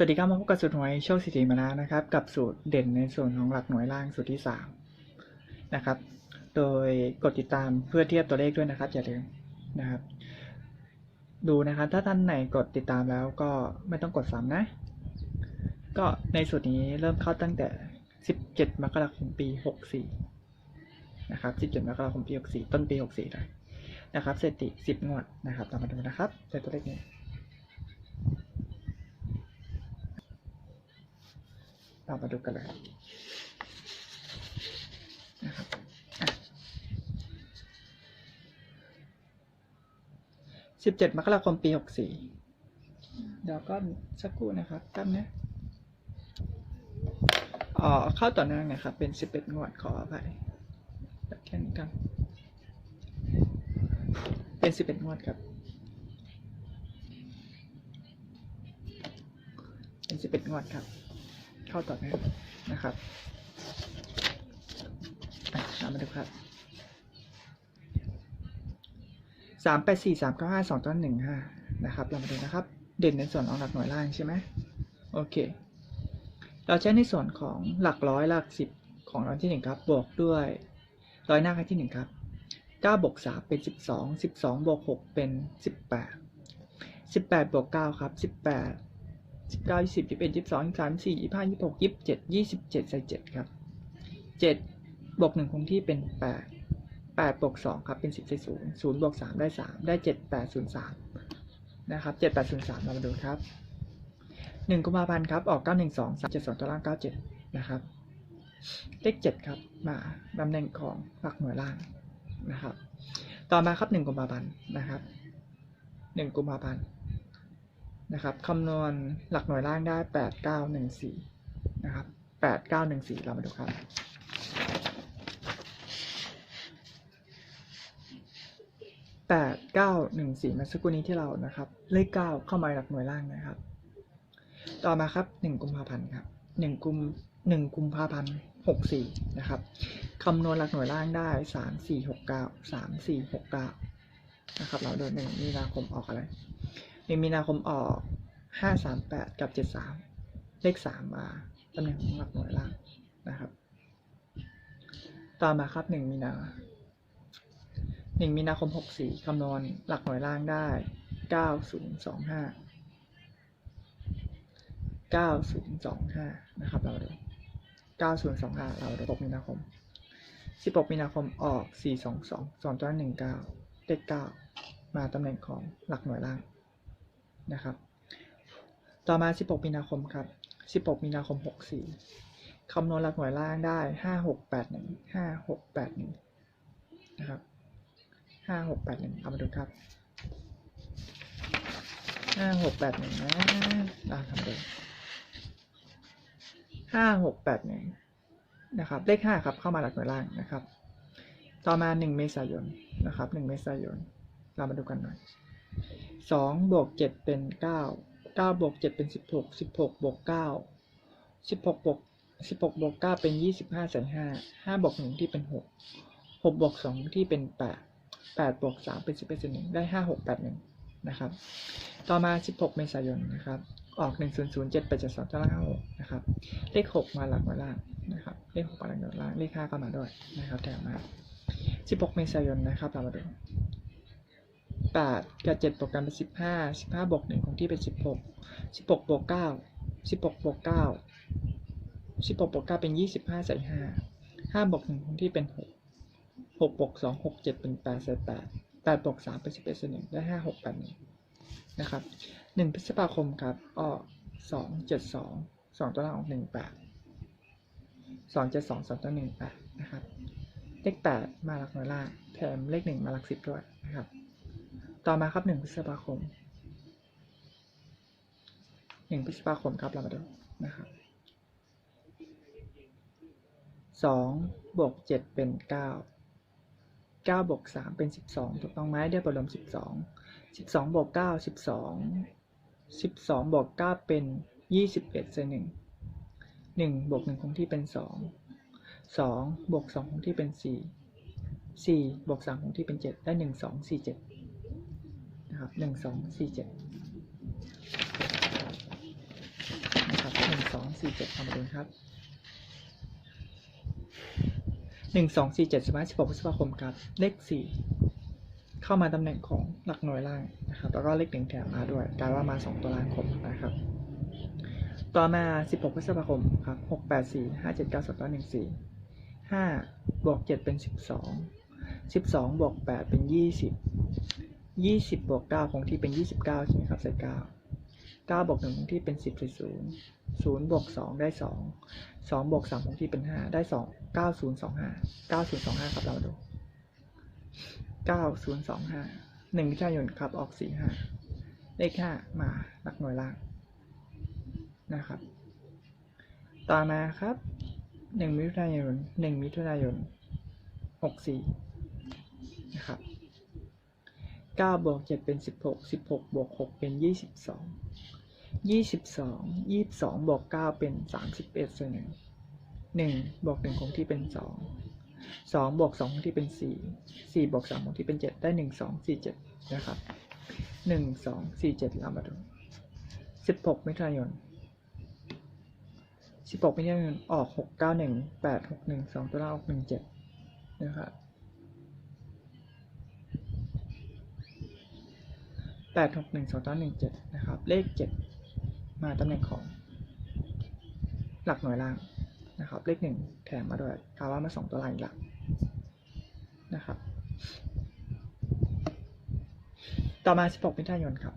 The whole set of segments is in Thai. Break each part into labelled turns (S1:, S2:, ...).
S1: สวัสดีครับมาพบกับสูตรหวยโชคสิทธิมาแล้วนะครับ กับสูตรเด่นในส่วนของหลักหน่วยล่างสูตรที่สามนะครับ โดยกดติดตามเพื่อเทียบตัวเลขด้วยนะครับอย่าลืมนะครับ ดูนะครับ ถ้าท่านไหนกดติดตามแล้วก็ไม่ต้องกดซ้ำนะ ก็ในสูตรนี้เริ่มเข้าตั้งแต่ 17 มกราคมปี 64 นะครับ 17 มกราคมปี 64 ต้นปี 64เลยนะครับสถิติ10 งวดนะครับเรามาดูนะครับในตัวเลขนี้ เรามาดูกันเลยนะครับสิบเจ็ดมกราคมปีหกสี่เดี๋ยวก็สักครู่นะครับตั้งนะอ๋อเข้าต่อเนื่องนะครับ เป็นสิบเอ็ดงวดขออภัยแบบแค่นี้กัน เป็นสิบเอ็ดงวดครับ เป็นสิบเอ็ดงวดครับ เข้าต่อเนื่องนะครับอะเรามาดูครับสามแปดสี่สามเก้าห้าสองต้นหนึ่งห้านะครับ เรามาดูนะครับ เด่นในส่วนของหลักหน่วยล่างใช่ไหมโอเค เราใช้ในส่วนของหลักร้อยหลักสิบของร้อยที่หนึ่งครับ บวกด้วยร้อยหน้าครั้งที่หนึ่งครับเก้าบวกสามเป็นสิบสองสิบสองบวกหกเป็นสิบแปดสิบแปดบวกเก้าครับสิบแปด สิบเก้ายี่สิบยี่สิบเอ็ดยี่สิบสองยี่สิบสามยี่สิบสี่ยี่สิบห้ายี่สิบหกยี่สิบเจ็ดยี่สิบเจ็ดใส่เจ็ดครับเจ็ดบวกหนึ่งคงที่เป็นแปดแปดบวกสองครับเป็นสิบใส่ศูนย์ศูนย์บวกสามได้สามได้เจ็ดแปดศูนย์สามนะครับเจ็ดแปดศูนย์สามเรามาดูครับหนึ่งกุมภาพันธ์ครับออกเก้าหนึ่งสองสามเจ็ดสองตัวล่างเก้าเจ็ดนะครับเลขเจ็ดครับมาตำแหน่งของหลักหน่วยล่างนะครับ ต่อมาครับหนึ่งกุมภาพันธ์นะครับหนึ่งกุมภาพันธ์ นะครับคำนวณหลักหน่วยล่างได้แปดเก้าหนึ่งสี่นะครับแปดเก้าหนึ่งสี่เรามาดูครับแปดเก้าหนึ่งสี่มื่อสักครู่นี้ที่เรานะครับ เลขเก้าเข้ามาหลักหน่วยล่างนะครับ ต่อมาครับหนึ่งกุมภาพันธ์ครับหนึ่งกุมหนึ่งกุมภาพันธ์หกสี่นะครับคำนวณหลักหน่วยล่างได้สามสี่หกเก้าสามสี่หกเก้านะครับ เราโดยหนึ่งมีนาคมออกอะไร หนึ่งมีนาคมออกห้าสามแปดกับเจ็ดสามเลขสามมาตำแหน่งของหลักหน่วยล่างนะครับ ต่อมาครับหนึ่งมีนาหนึ่งมีนาคมหกสี่คำนวณหลักหน่วยล่างได้เก้าศูนย์สองห้าเก้าศูนย์สองห้านะครับ เราดูเก้าศูนย์สองห้าเราดูหกมีนาคมสิบหกมีนาคมออกสี่สองสองสองตัวหนึ่งเก้าเลขเก้ามาตำแหน่งของหลักหน่วยล่าง นะครับ ต่อมา 16 มีนาคมครับ 16 มีนาคม 64 คำนวณหลักหน่วยล่างได้ 5681 5681 นะครับ 5681เอามาดูครับ 5681 นะอ่าทำดูห้าหกแปดหนึ่งนะครับ เลขห้าครับ เข้ามาหลักหน่วยล่างนะครับ ต่อมาหนึ่งเมษายน นะครับหนึ่งเมษายน เรามาดูกันหน่อย สองบวกเจ็ดเป็นเก้าเก้าบวกเจ็ดเป็นสิบหกสิบหกบวกเก้าสิบหกบวกสิบหกบวกเก้าเป็นยี่สิบห้าใส่ห้าห้าบวกหนึ่งที่เป็นหกหกบวกสองที่เป็นแปดแปดบวกสามเป็นสิบเอ็ดส่วนหนึ่งได้ห้าหกแปดหนึ่งนะครับ ต่อมาสิบหกเมษายนนะครับ ออกหนึ่งศูนย์ศูนย์เจ็ดแปดเจ็ดสองตารางห้านะครับ เลขหกมาหลักหน่วยล่างนะครับ เลขหกมาหลักหน่วยล่าง เลขห้าก็มาด้วยนะครับ แถมมา 16 เมษายนนะครับเรามาดู 8 กับ 7 บวกกันเป็น 15 15 บวก 1 ของที่เป็น 16 16 บวก 9 16 บวก 9 16 บวก 9 เป็น 25 ใส่ 5 5 บวก1ของที่เป็น 6 6 บวก 2 6 7 เป็น 8 ใส่ 8 8 บวก 3 เป็น 11ใส่1ได้ 5 6 8 1นะครับ 1 พฤษภาคมครับออก2 7 2 2 ตัวหล่างออก 1 8 2 7 2 2 ตัว 1 8 นะครับ เลขแปดมาหลักหน่วยล่างแถมเลขหนึ่งมาหลักสิบด้วย ต่อมาครับหนึ่งพฤษภาคมหนึ่งพฤษภาคมครับเรามาดูนะครับสองบวกเจ็ดเป็นเก้าเก้าบวกสามเป็นสิบสองถูกต้องไหมได้ผลรวมสิบสองสิบสองบวกเก้าสิบสองสิบสองบวกเก้าเป็นยี่สิบเอ็ดเศษหนึ่งหนึ่งบวกหนึ่งคงที่เป็นสองสองบวกสองของที่เป็นสี่สี่บวกสามของที่เป็นเจ็ดได้หนึ่งสองสี่เจ็ด นะครับหนึ่งสองสี่เจ็ดนะครับหนึ่งสองสี่เจ็ดทำดูครับหนึ่งสองสี่เจ็ดใช่ไหมสิบหกพฤษภาคมครับ เลขสี่เข้ามาตำแหน่งของหลักหน่วยล่างนะครับ แล้วก็เลขหนึ่งแถมมาด้วยกลายว่ามาสองตัวล่างครบนะครับ ต่อมา16พฤษภาคมครับ6 8 4 5 7 9 2 1 4 5บวก7เป็น12 12บวก8เป็น20 20บ ยี่สิบบวกเก้าคงที่เป็นยี่สิบเก้าใช่ไหมครับใส่เก้าเก้าบวกหนึ่งคงที่เป็นสิบใส่ศูนย์ศูนย์บวกสองได้สองสองบวกสามคงที่เป็นห้าได้สองเก้าศูนย์สองห้าเก้าศูนย์สองห้าครับเราดูเก้าศูนย์สองห้าหนึ่งพิจายนครับออกสี่ห้าเลขห้ามาหลักหน่วยล่างนะครับ ต่อมาครับหนึ่งมิถุนายนหนึ่งมิถุนายนหกสี่นะครับ ก้าบวกเจ็ดเป็นสิบหกสิบหกบวกหกเป็นยี่สิบสองยี่สิบสองยี่สิบสองบวกเก้าเป็นสามสิบเอ็ดส่วนหนึ่งหนึ่งบวกหนึ่งคงที่เป็นสองสองบวกสองคงที่เป็นสี่สี่บวกสามคงที่เป็นเจ็ดได้หนึ่งสองสี่เจ็ดนะครับหนึ่งสองสี่เจ็ดเรามาดูสิบหกมิถุนายนสิบหกมิถุนายนออกหกเก้าหนึ่งแปดหกหนึ่งสองตัวล่างออกหนึ่งเจ็ดนะครับ แปดหกหนึ่งสองตัวหนึ่งเจ็ดนะครับ เลขเจ็ดมาตำแหน่งของ หลักหน่วยล่างนะครับ เลขหนึ่งแถมมาด้วยกาว่ามาสองตัวล่างอีกหลักนะครับ ต่อมาสิบหกมิถุนายนครับ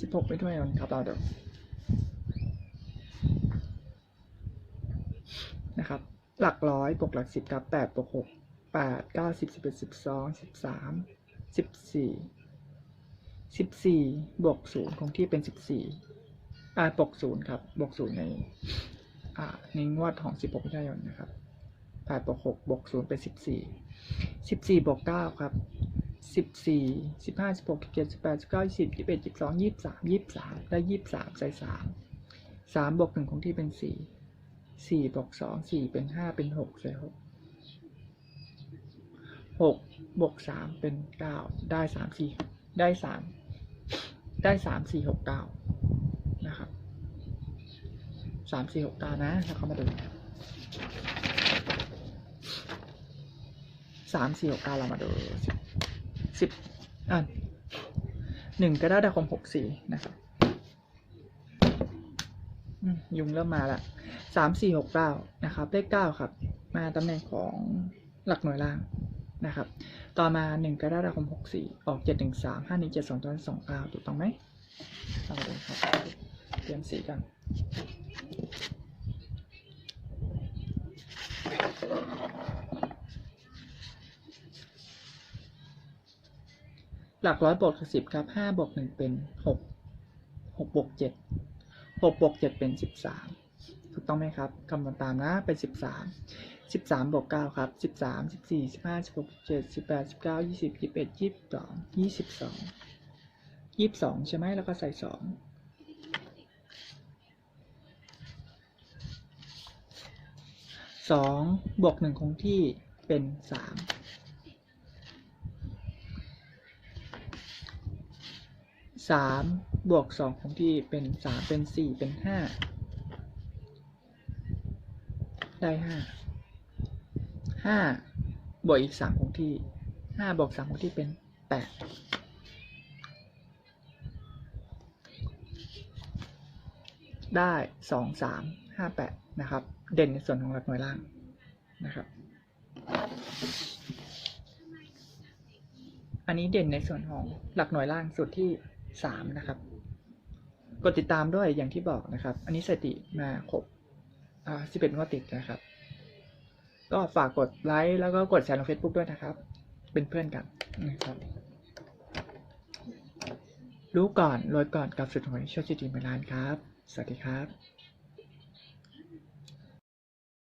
S1: สิบหกมิถุนายนครับเราเดี๋ยวนะครับ หลักร้อยบวกหลักสิบครับแปดบวกหก แปดเก้าสิบสิบเอ็ดสิบสองสิบสามสิบสี่สิบสี่บวกศูนย์คงที่เป็นสิบสี่อ่าบวกศูนย์ครับบวกศูนย์ในอ่าในงวดของสิบหกมิถุนายนนะครับแปดบวกหกบวกศูนย์เป็นสิบสี่สิบสี่บวกเก้าครับสิบสี่สิบห้าสิบหกสิบเจ็ดสิบแปดสิบเก้ายี่สิบยี่สิบเอ็ดยี่สิบสองยี่สิบสามยี่สิบสามได้ยี่สิบสามใส่สามสามบวกหนึ่งคงที่เป็นสี่สี่บวกสองสี่เป็นห้าเป็นหกใส่หก หกบวกสามเป็นเก้าได้สามสี่ได้สามได้สามสี่หกเก้านะครับสามสี่หกเก้านะแล้วเขามาดูสามสี่หกเก้าเรามาดูสิบสิบอะหนึ่งกระดาษคมหกสี่นะครับยุงเริ่มมาละสามสี่หกเก้านะครับ เลขเก้าครับ มาตำแหน่งของหลักหน่วยล่าง นะครับ ต่อมาหนึ่งกระดาษคมหกสี่ออกเจ็ดหนึ่งสามห้าหนึ่งเจ็ดสองตัวสองเก้าถูกต้องไหมเอามาดูครับ เตรียมสีกันหลักร้อยบวกสิบครับห้าบวกหนึ่งเป็นหกหกบวกเจ็ดหกบวกเจ็ดเป็นสิบสามถูกต้องไหมครับคำนวณตามนะเป็นสิบสาม สิบสามบวกเก้าครับสิบสามสิบสี่สิบห้าสิบหกสิบเจ็ดสิบแปดสิบเก้ายี่สิบยี่สิบเอ็ดยี่สิบสองยี่สิบสองยี่สิบสองใช่ไหมแล้วก็ใส่สองสองบวกหนึ่งคงที่เป็นสามสามบวกสองคงที่เป็นสามเป็นสี่เป็นห้าได้ห้า ห้าบวกอีกสามคงที่ห้าบวกสามคงที่เป็นแปดได้สองสามห้าแปดนะครับ เด่นในส่วนของหลักหน่วยล่างนะครับ อันนี้เด่นในส่วนของหลักหน่วยล่างสุดที่สามนะครับ กดติดตามด้วยอย่างที่บอกนะครับ อันนี้สติมาครบอ่าสิบเอ็ดงวดติดนะครับ ก็ฝากกดไลค์แล้วก็กดแชร์ลง Facebook ด้วยนะครับ เป็นเพื่อนกันนะครับ รู้ก่อนรวยก่อนกับสุดหวยโชคดีมีเมลานครับ สวัสดีครับ